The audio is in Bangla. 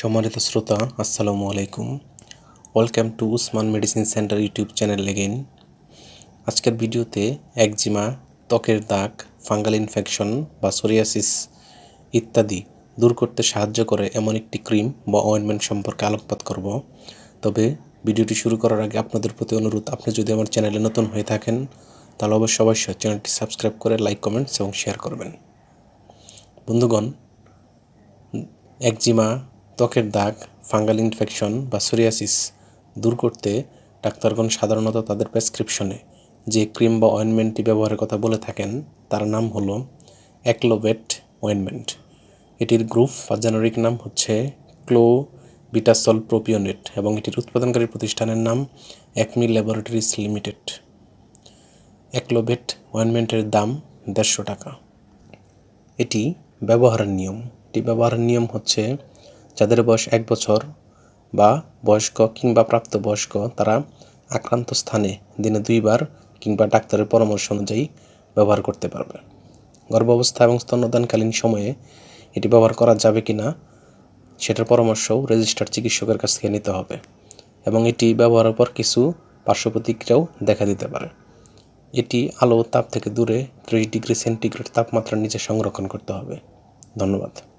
সম্মানিত শ্রোতা, আসসালামু আলাইকুম। Welcome to Usman medicine centre YouTube channel again আজকের ভিডিওতে একজিমা, ত্বকের দাগ, ফাঙ্গাল ইনফেকশন বা সোরিয়াসিস ইত্যাদি দূর করতে সাহায্য করে এমন একটি ক্রিম বা অয়েনমেন্ট সম্পর্কে আলোকপাত করব। তবে ভিডিওটি শুরু করার আগে আপনাদের প্রতি অনুরোধ, আপনি যদি আমার চ্যানেলে নতুন হয়ে থাকেন, তাহলে অবশ্যই অবশ্যই চ্যানেলটি সাবস্ক্রাইব করে লাইক, কমেন্টস এবং শেয়ার করবেন। বন্ধুগণ, একজিমা ত্বকের দাগ, ফাঙ্গাল ইনফেকশন বা সোরিয়াসিস দূর করতে ডাক্তারগণ সাধারণত তাদের প্রেসক্রিপশনে যে ক্রিম বা অয়েনমেন্টটি ব্যবহারের কথা বলে থাকেন, তার নাম হলো অ্যাক্লোভেট অয়েনমেন্ট। এটির গ্রুপ বা জেনারিক নাম হচ্ছে ক্লো বিটাসল প্রোপিওনেট এবং এটির উৎপাদনকারী প্রতিষ্ঠানের নাম একমি ল্যাবরেটরিজ লিমিটেড। অ্যাক্লোভেট অয়েনমেন্টের দাম দেড়শো টাকা। এটি ব্যবহারের নিয়ম। এটি ব্যবহারের নিয়ম হচ্ছে যাদের বয়স এক বছর বা বয়স্ক কিংবা প্রাপ্তবয়স্ক, তারা আক্রান্ত স্থানে দিনে দুইবার কিংবা ডাক্তারের পরামর্শ অনুযায়ী ব্যবহার করতে পারবে। গর্ভাবস্থা এবং স্তন্যদানকালীন সময়ে এটি ব্যবহার করা যাবে কি না সেটার পরামর্শও রেজিস্টার চিকিৎসকের কাছ থেকে নিতে হবে এবং এটি ব্যবহারের পর কিছু পার্শ্ব প্রতিক্রিয়াও দেখা দিতে পারে। এটি আলো তাপ থেকে দূরে ত্রিশ ডিগ্রি সেন্টিগ্রেড তাপমাত্রার নিচে সংরক্ষণ করতে হবে। ধন্যবাদ।